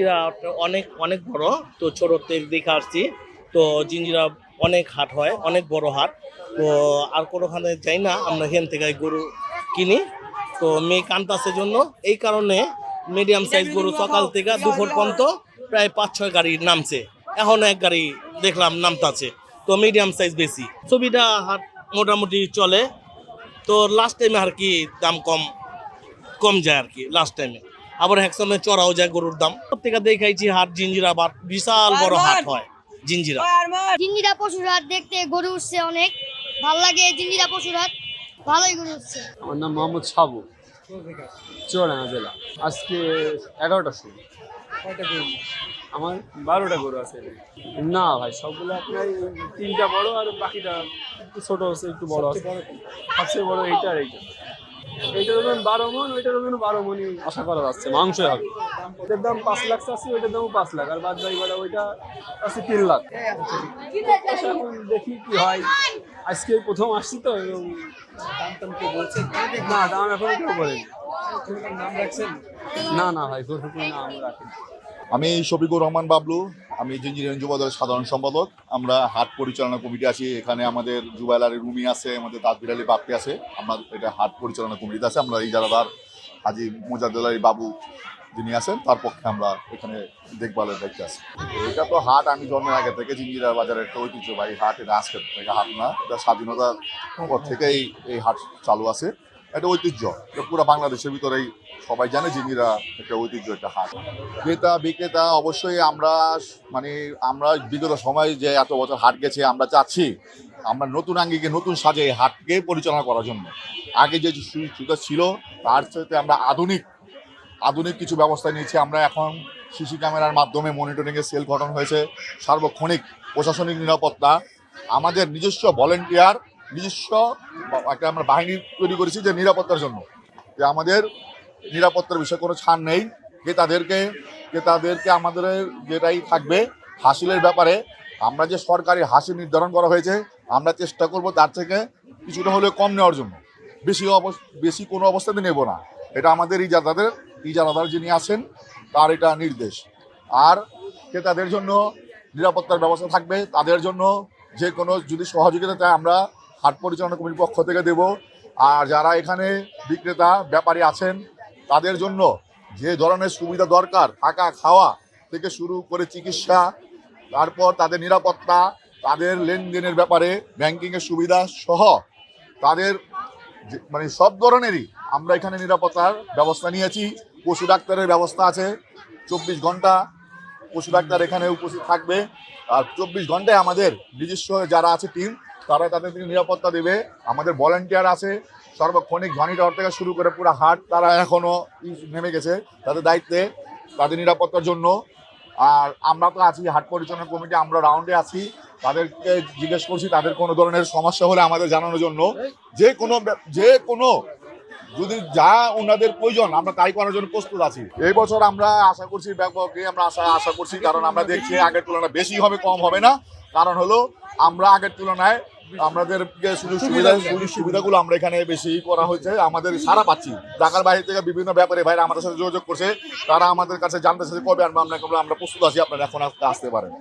জিঞ্জিরা অনেক অনেক বড়। তো ছোটতে দেখে আসছি। তো জিঞ্জিরা অনেক হাট হয়, অনেক বড় হাট। তো আর কোনোখানে যাই না, আমরা এখান থেকে গরু কিনি। তো মেয়ে কান্তাসের জন্য। এই কারণে মিডিয়াম সাইজ গরু সকাল থেকে দুপুর পর্যন্ত প্রায় পাঁচ, ছয় গাড়ি নামছে। এখন এক গাড়ি দেখলাম নামতাছে। তো মিডিয়াম সাইজ বেশি। ছবিটা হাট মোটামুটি চলে। তো লাস্ট টাইমে আর কি দাম কম কম যায় আর কি লাস্ট টাইমে আবার এক চড়াও যায় গরুর দাম। প্রত্যেকে দেখাইছি হাট জিঞ্জিরা বা বিশাল বড় হাট হয় জিঞ্জিরা। জিঞ্জিরা পশুর হাট দেখতে গরু উঠছে অনেক। ভালো লাগে জিঞ্জিরা পশুর হাট। ভালোই গরু উঠছে। আমার নাম মোহাম্মদ সাবু। চুয়াডাঙ্গা জেলা। আজকে এগারোটার সময়। আমার বারোটা গরু আছে। না ভাই সবগুলো আপনার তিনটা বড় আর বাকিটা একটু ছোট আছে একটু বড় আছে। সবচেয়ে বড় এইটা আর এইটা। ধরুন বারো মন ওইটা ধরুন বারো মনই। আশা করা যাচ্ছে মাংসই হবে। ওইটার দাম পাঁচ লাখ ওইটার দামও পাঁচ লাখ। আর বাদ বাকি কটা ওইটা আছে তিন লাখ। দেখি কি হয়। আজকে প্রথম আসছি তো এবং না দাম এখন কেউ বলেনি। না না ভাই গরু কোনো নাম রাখেনি। আমি শফিকুর রহমান বাবলু। আমি জিঞ্জিরিয়ান যুবদলের সাধারণ সম্পাদক। আমরা হাট পরিচালনা কমিটি আছি, এখানে আমাদের জুবাইলারি রুমি আছে, আমাদের দাঁতবির আলী বাপ্পি আছে। আমরা এটা হাট পরিচালনা কমিটিতে আছে, আমরা ইজারাদার হাজি মোজাদ্দেল আলী বাবু যিনি আছেন, তার পক্ষে আমরা এখানে দেখভালের দায়িত্বে আছি। এটা তো হাট, আমি জন্মের আগে থেকে জিঞ্জিরা বাজারের একটা ঐতিহ্যবাহী হাট, এটা আজকের থেকে হাট না, এটা স্বাধীনতার পর থেকেই এই হাট চালু আছে। এটা ঐতিহ্য। পুরো বাংলাদেশের ভিতরেই সবাই জানে জিঞ্জিরা একটা ঐতিহ্য, একটা হাট। ক্রেতা, বিক্রেতা, অবশ্যই আমরা মানে আমরা বিগত সময় যে এত বছর হাট গেছে, আমরা চাচ্ছি আমরা নতুন আঙ্গিকে, নতুন সাজে হাটকে পরিচালনা করার জন্য। আগে যে সুযোগ ছিল, তার সাথে আমরা আধুনিক আধুনিক কিছু ব্যবস্থা নিয়েছি। আমরা এখন সিসি ক্যামেরার মাধ্যমে মনিটরিংয়ের সেল গঠন হয়েছে। সার্বক্ষণিক প্রশাসনিক নিরাপত্তা, আমাদের নিজস্ব ভলেন্টিয়ার নিজস্ব একটা আমরা বাহিনী তৈরি করেছি যে নিরাপত্তার জন্য। যে আমাদের নিরাপত্তার বিষয়ে কোনো ছাড় নেই। ক্রেতাদেরকে ক্রেতাদেরকে আমাদের যেটাই থাকবে হাসিলের ব্যাপারে, আমরা যে সরকারি হাসিল নির্ধারণ করা হয়েছে, আমরা চেষ্টা করব তার থেকে কিছুটা হলেও কম নেওয়ার জন্য। বেশি বেশি কোনো অবস্থাতে নেব না। এটা আমাদের ইজাদাদের ইজারাদার যিনি আছেন, তার এটা নির্দেশ। আর ক্রেতাদের জন্য নিরাপত্তার ব্যবস্থা থাকবে, তাদের জন্য যে কোনো যদি সহযোগিতা চায় আমরা হাট পরিচালনা কমিটির পক্ষ থেকে দেব। আর যারা এখানে বিক্রেতা, ব্যাপারী আছেন, তাদের জন্য যে ধরনের সুবিধা দরকার, থাকা, খাওয়া থেকে শুরু করে চিকিৎসা, তারপর তাদের নিরাপত্তা, তাদের লেনদেনের ব্যাপারে ব্যাংকিংয়ের সুবিধা সহ তাদের মানে সব ধরনেরই আমরা এখানে নিরাপত্তার ব্যবস্থা নিয়েছি। পশু ডাক্তারের ব্যবস্থা আছে, চব্বিশ ঘণ্টা পশু ডাক্তার এখানে উপস্থিত থাকবে। আর চব্বিশ ঘন্টায় আমাদের নিজস্ব যারা আছে টিম তারা তাদের নিরাপত্তা দেবে। আমাদের ভলেন্টিয়ার আছে, সর্বক্ষণিক ঝানি টাওয়ার থেকে শুরু করে পুরো হাট তারা এখনও ই- নেমে গেছে তাদের দায়িত্বে, তাদের নিরাপত্তার জন্য। আর আমরা তো আছি, হাট পরিচালনা কমিটি, আমরা রাউন্ডে আছি। তাদেরকে জিজ্ঞেস করছি, তাদের কোনো ধরনের সমস্যা হলে আমাদের জানানোর জন্য। যে কোনো যে কোনো, যদি যা ওনাদের প্রয়োজন, আমরা তাই করার জন্য প্রস্তুত আছি। এই বছর আমরা আশা করছি ব্যাপকই আমরা আশা আশা করছি, কারণ আমরা দেখছি আগের তুলনায় বেশি হবে, কম হবে না। কারণ হলো, আমরা আগের তুলনায় আমাদের যে সুযোগ সুবিধা সুযোগ সুবিধাগুলো আমরা এখানে বেশি করা হয়েছে। আমাদের সারা পাচ্ছি। ঢাকার বাইরে থেকে বিভিন্ন ব্যাপারে ভাইরা আমাদের সাথে যোগাযোগ করছে। তারা আমাদের কাছে জানতে চাইছে কবে আনব আমরা আমরা প্রস্তুত আছি, আপনারা এখন আসতে আসতে পারেন।